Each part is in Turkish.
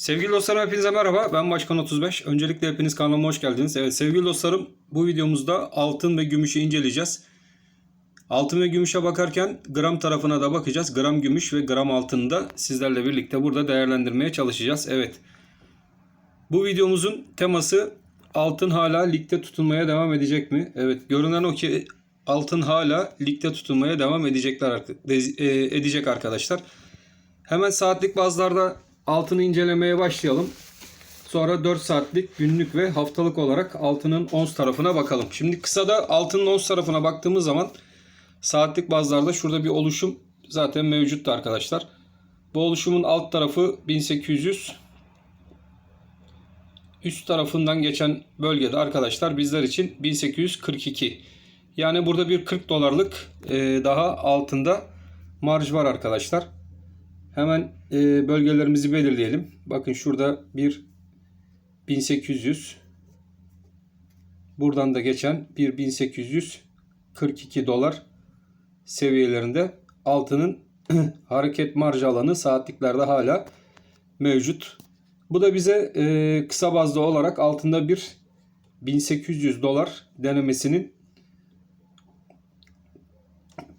Sevgili dostlarım hepinize merhaba. Ben Başkan 35. Öncelikle hepiniz kanalıma hoş geldiniz. Evet sevgili dostlarım bu videomuzda altın ve gümüşü inceleyeceğiz. Altın ve gümüşe bakarken gram tarafına da bakacağız. Gram gümüş ve gram altını da sizlerle birlikte burada değerlendirmeye çalışacağız. Evet. Bu videomuzun teması altın hala ligde tutulmaya devam edecek mi? Evet görünen o ki altın hala ligde tutulmaya devam edecekler e, edecek arkadaşlar. Hemen saatlik bazlarda altını incelemeye başlayalım. Sonra 4 saatlik, günlük ve haftalık olarak altının ons tarafına bakalım. Şimdi kısada altının ons tarafına baktığımız zaman saatlik bazlarda şurada bir oluşum zaten mevcuttu arkadaşlar. Bu oluşumun alt tarafı 1800 üst tarafından geçen bölgede arkadaşlar bizler için 1842. Yani burada bir 40 dolarlık e, daha altında marj var arkadaşlar. Hemen e, bölgelerimizi belirleyelim. Bakın şurada bir 1800 buradan da geçen bir 1842 dolar seviyelerinde altının hareket marj alanı saatliklerde hala mevcut. Bu da bize e, kısa bazda olarak altında bir 1800 dolar denemesinin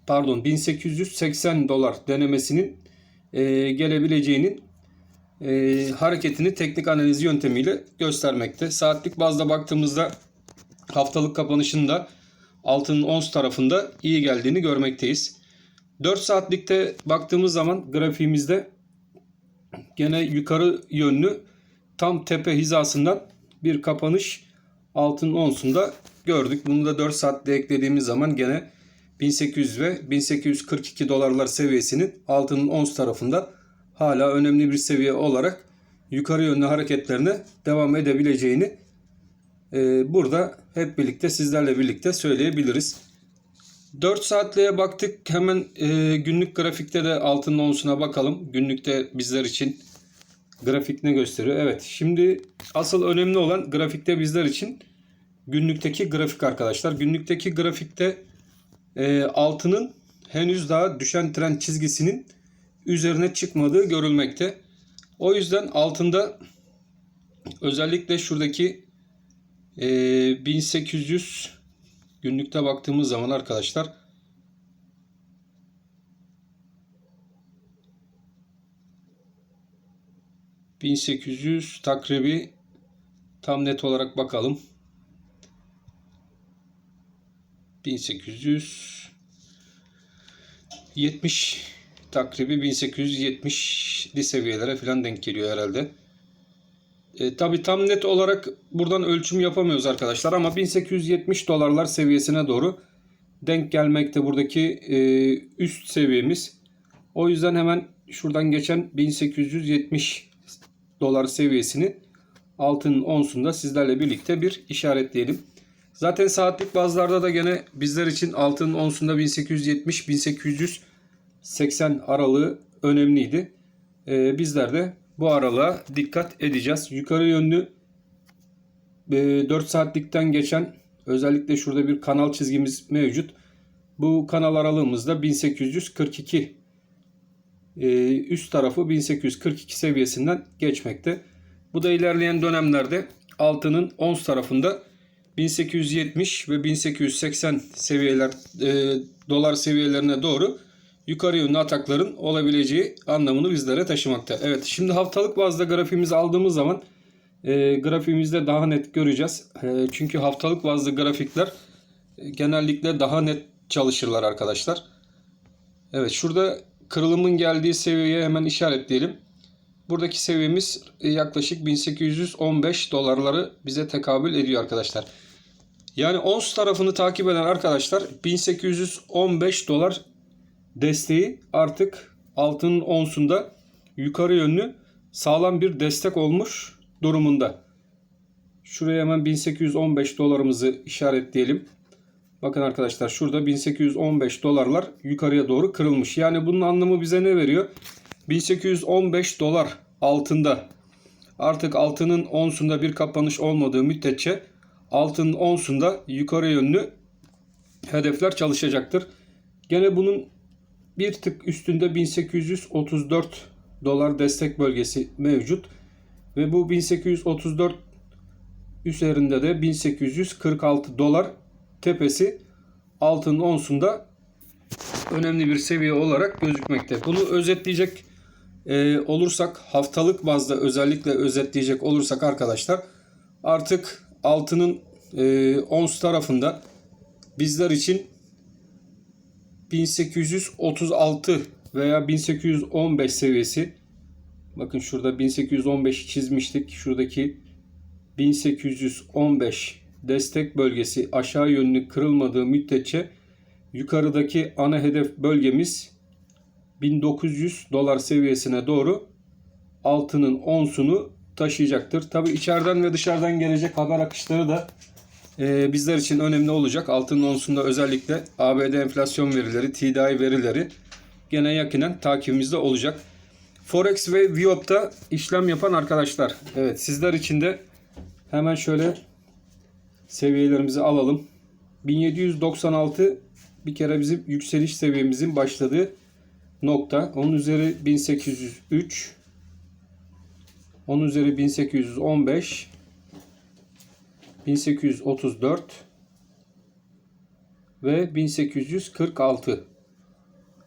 pardon 1880 dolar denemesinin e, gelebileceğinin e, hareketini teknik analiz yöntemiyle göstermekte. Saatlik bazda baktığımızda haftalık kapanışında altının ons tarafında iyi geldiğini görmekteyiz. 4 saatlikte baktığımız zaman grafiğimizde gene yukarı yönlü tam tepe hizasından bir kapanış altın onsunda gördük. Bunu da 4 saatte eklediğimiz zaman gene 1800 ve 1842 dolarlar seviyesinin altının ons tarafında hala önemli bir seviye olarak yukarı yönlü hareketlerine devam edebileceğini e, burada hep birlikte sizlerle birlikte söyleyebiliriz. 4 saatliğe baktık. Hemen e, günlük grafikte de altının onsuna bakalım. Günlükte bizler için grafik ne gösteriyor? Evet. Şimdi asıl önemli olan grafikte bizler için günlükteki grafik arkadaşlar. Günlükteki grafikte e, altının henüz daha düşen trend çizgisinin üzerine çıkmadığı görülmekte. O yüzden altında özellikle şuradaki e, 1800 günlükte baktığımız zaman arkadaşlar ...1800 takribi tam net olarak bakalım. 1870 takribi 1870'li seviyelere falan denk geliyor herhalde. E, Tabi tam net olarak buradan ölçüm yapamıyoruz arkadaşlar ama 1870 dolarlar seviyesine doğru denk gelmekte buradaki e, üst seviyemiz. O yüzden hemen şuradan geçen 1870 dolar seviyesini altının onsunda sizlerle birlikte bir işaretleyelim. Zaten saatlik bazlarda da gene bizler için altının onsunda 1870-1880 aralığı önemliydi. Ee, bizler de bu aralığa dikkat edeceğiz. Yukarı yönlü e, 4 saatlikten geçen özellikle şurada bir kanal çizgimiz mevcut. Bu kanal aralığımızda 1842 e, üst tarafı 1842 seviyesinden geçmekte. Bu da ilerleyen dönemlerde altının ons tarafında 1870 ve 1880 seviyeler e, dolar seviyelerine doğru yukarı yönlü atakların olabileceği anlamını bizlere taşımakta. Evet şimdi haftalık bazda grafiğimizi aldığımız zaman e, grafiğimizde daha net göreceğiz. E, çünkü haftalık bazda grafikler e, genellikle daha net çalışırlar arkadaşlar. Evet şurada kırılımın geldiği seviyeye hemen işaretleyelim. Buradaki seviyemiz e, yaklaşık 1815 dolarları bize tekabül ediyor arkadaşlar. Yani ons tarafını takip eden arkadaşlar 1815 dolar desteği artık altının onsunda yukarı yönlü sağlam bir destek olmuş durumunda. Şuraya hemen 1815 dolarımızı işaretleyelim. Bakın arkadaşlar şurada 1815 dolarlar yukarıya doğru kırılmış. Yani bunun anlamı bize ne veriyor? 1815 dolar altında artık altının onsunda bir kapanış olmadığı müddetçe altının onsunda yukarı yönlü hedefler çalışacaktır. Gene bunun bir tık üstünde 1834 dolar destek bölgesi mevcut. Ve bu 1834 üzerinde de 1846 dolar tepesi altının onsunda önemli bir seviye olarak gözükmekte. Bunu özetleyecek e, olursak haftalık bazda özellikle özetleyecek olursak arkadaşlar artık altının e, ons tarafında bizler için 1836 veya 1815 seviyesi bakın şurada 1815 çizmiştik. Şuradaki 1815 destek bölgesi aşağı yönlü kırılmadığı müddetçe yukarıdaki ana hedef bölgemiz 1900 dolar seviyesine doğru altının onsunu taşıyacaktır. Tabi içeriden ve dışarıdan gelecek haber akışları da e, bizler için önemli olacak. Altının onsunda özellikle ABD enflasyon verileri, TDI verileri gene yakinen takibimizde olacak. Forex ve Viop'ta işlem yapan arkadaşlar. Evet sizler için de hemen şöyle seviyelerimizi alalım. 1796 bir kere bizim yükseliş seviyemizin başladığı nokta. Onun üzeri 1803. Onun üzeri 1815. 1834 ve 1846.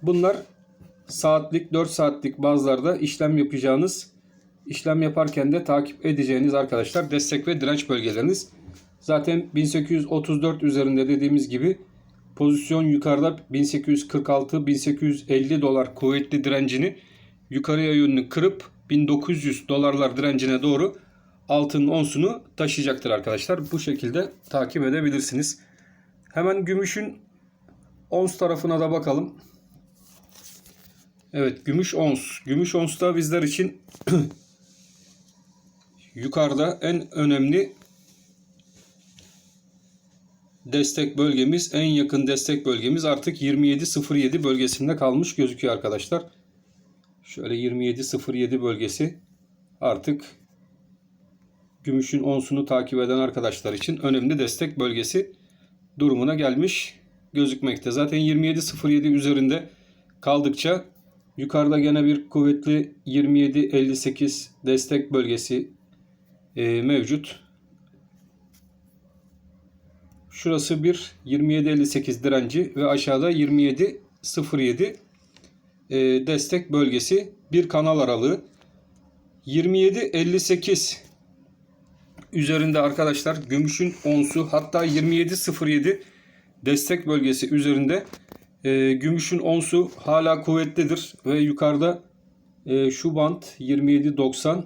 Bunlar saatlik 4 saatlik bazılarda işlem yapacağınız işlem yaparken de takip edeceğiniz arkadaşlar destek ve direnç bölgeleriniz. Zaten 1834 üzerinde dediğimiz gibi pozisyon yukarıda 1846-1850 dolar kuvvetli direncini yukarıya yönlü kırıp 1900 dolarlar direncine doğru altın onsunu taşıyacaktır arkadaşlar. Bu şekilde takip edebilirsiniz. Hemen gümüşün ons tarafına da bakalım. Evet gümüş ons. Gümüş ons da bizler için yukarıda en önemli destek bölgemiz, en yakın destek bölgemiz artık 27.07 bölgesinde kalmış gözüküyor arkadaşlar. Şöyle 27.07 bölgesi artık gümüşün onsunu takip eden arkadaşlar için önemli destek bölgesi durumuna gelmiş gözükmekte. Zaten 27.07 üzerinde kaldıkça yukarıda gene bir kuvvetli 27.58 destek bölgesi e, mevcut. Şurası bir 27.58 direnci ve aşağıda 27.07 e, destek bölgesi bir kanal aralığı. 27.58 üzerinde arkadaşlar gümüşün onsu hatta 27.07 destek bölgesi üzerinde e, gümüşün onsu hala kuvvetlidir ve yukarıda e, şu bant 27.90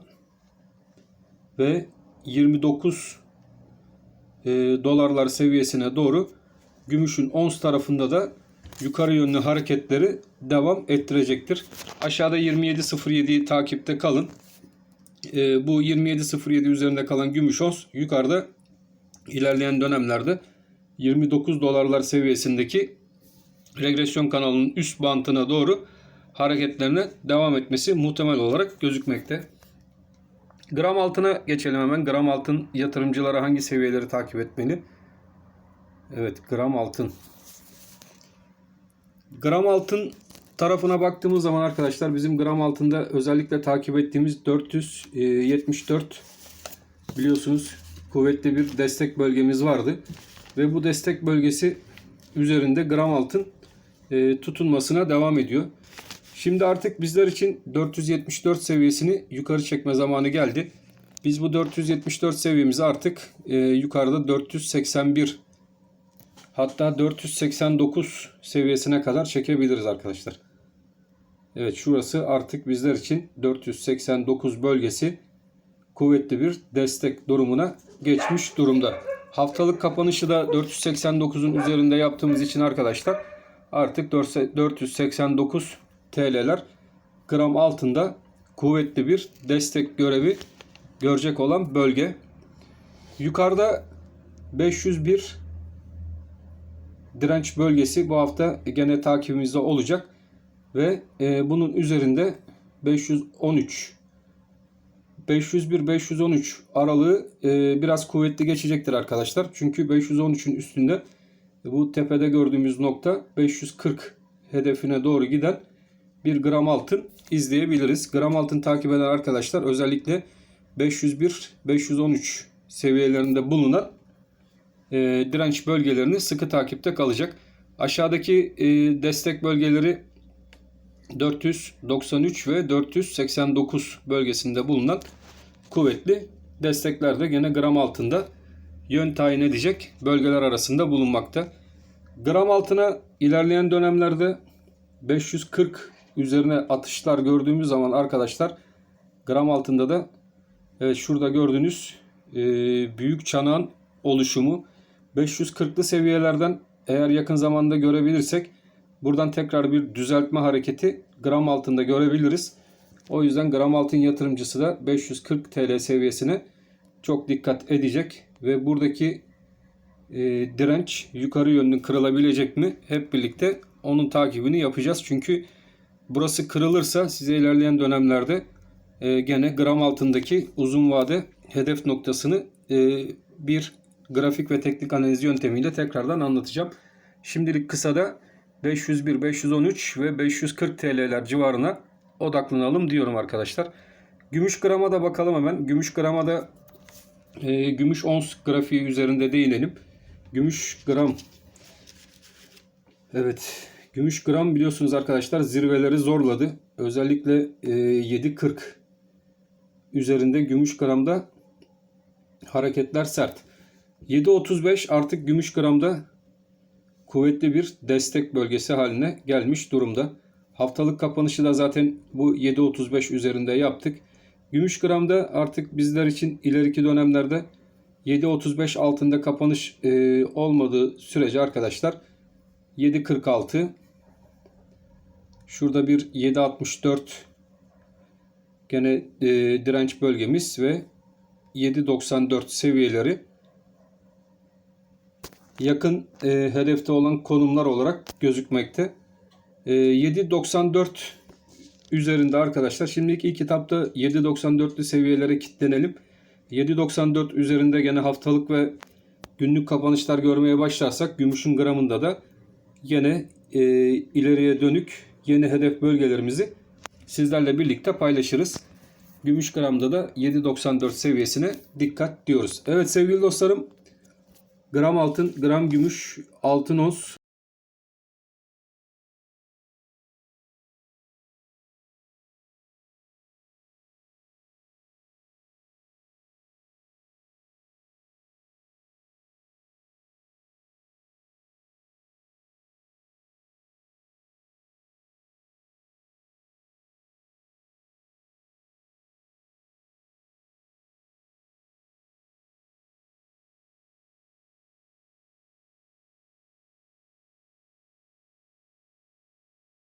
ve 29 e, dolarlar seviyesine doğru gümüşün ons tarafında da yukarı yönlü hareketleri devam ettirecektir. Aşağıda 27.07'yi takipte kalın. E, bu 27.07 üzerinde kalan gümüş ons yukarıda ilerleyen dönemlerde 29 dolarlar seviyesindeki regresyon kanalının üst bantına doğru hareketlerine devam etmesi muhtemel olarak gözükmekte. Gram altına geçelim hemen. Gram altın yatırımcılara hangi seviyeleri takip etmeli? Evet gram altın. Gram altın tarafına baktığımız zaman arkadaşlar bizim gram altında özellikle takip ettiğimiz 474 biliyorsunuz kuvvetli bir destek bölgemiz vardı. Ve bu destek bölgesi üzerinde gram altın e, tutunmasına devam ediyor. Şimdi artık bizler için 474 seviyesini yukarı çekme zamanı geldi. Biz bu 474 seviyemizi artık e, yukarıda 481 hatta 489 seviyesine kadar çekebiliriz arkadaşlar. Evet şurası artık bizler için 489 bölgesi kuvvetli bir destek durumuna geçmiş durumda. Haftalık kapanışı da 489'un üzerinde yaptığımız için arkadaşlar artık 489 TL'ler gram altında kuvvetli bir destek görevi görecek olan bölge. Yukarıda 501 direnç bölgesi bu hafta gene takibimizde olacak ve e, bunun üzerinde 513 501-513 aralığı e, biraz kuvvetli geçecektir arkadaşlar. Çünkü 513'ün üstünde bu tepede gördüğümüz nokta 540 hedefine doğru giden bir gram altın izleyebiliriz. Gram altın takip eden arkadaşlar özellikle 501-513 seviyelerinde bulunan e, direnç bölgelerini sıkı takipte kalacak. Aşağıdaki e, destek bölgeleri 493 ve 489 bölgesinde bulunan kuvvetli destekler de gene gram altında yön tayin edecek bölgeler arasında bulunmakta. Gram altına ilerleyen dönemlerde 540 üzerine atışlar gördüğümüz zaman arkadaşlar gram altında da evet şurada gördüğünüz e, büyük çanağın oluşumu 540'lı seviyelerden eğer yakın zamanda görebilirsek buradan tekrar bir düzeltme hareketi gram altında görebiliriz. O yüzden gram altın yatırımcısı da 540 TL seviyesine çok dikkat edecek ve buradaki e, direnç yukarı yönlü kırılabilecek mi? Hep birlikte onun takibini yapacağız. Çünkü burası kırılırsa size ilerleyen dönemlerde e, gene gram altındaki uzun vade hedef noktasını e, bir grafik ve teknik analiz yöntemiyle tekrardan anlatacağım. Şimdilik kısada 501, 513 ve 540 TL'ler civarına odaklanalım diyorum arkadaşlar. Gümüş grama da bakalım hemen. Gümüş grama da e, gümüş ons grafiği üzerinde değinelim. Gümüş gram. Evet. Gümüş gram biliyorsunuz arkadaşlar zirveleri zorladı. Özellikle e, 7.40 üzerinde gümüş gramda hareketler sert. 7.35 artık gümüş gramda kuvvetli bir destek bölgesi haline gelmiş durumda. Haftalık kapanışı da zaten bu 7.35 üzerinde yaptık. Gümüş gramda artık bizler için ileriki dönemlerde 7.35 altında kapanış e, olmadığı sürece arkadaşlar 7.46 şurada bir 7.64 gene e, direnç bölgemiz ve 7.94 seviyeleri yakın e, hedefte olan konumlar olarak gözükmekte. E, 7.94 üzerinde arkadaşlar. Şimdiki ilk kitapta 7.94'lü seviyelere kilitlenelim. 7.94 üzerinde gene haftalık ve günlük kapanışlar görmeye başlarsak gümüşün gramında da yine e, ileriye dönük yeni hedef bölgelerimizi sizlerle birlikte paylaşırız. Gümüş gramda da 7.94 seviyesine dikkat diyoruz. Evet sevgili dostlarım gram altın, gram gümüş, altın ons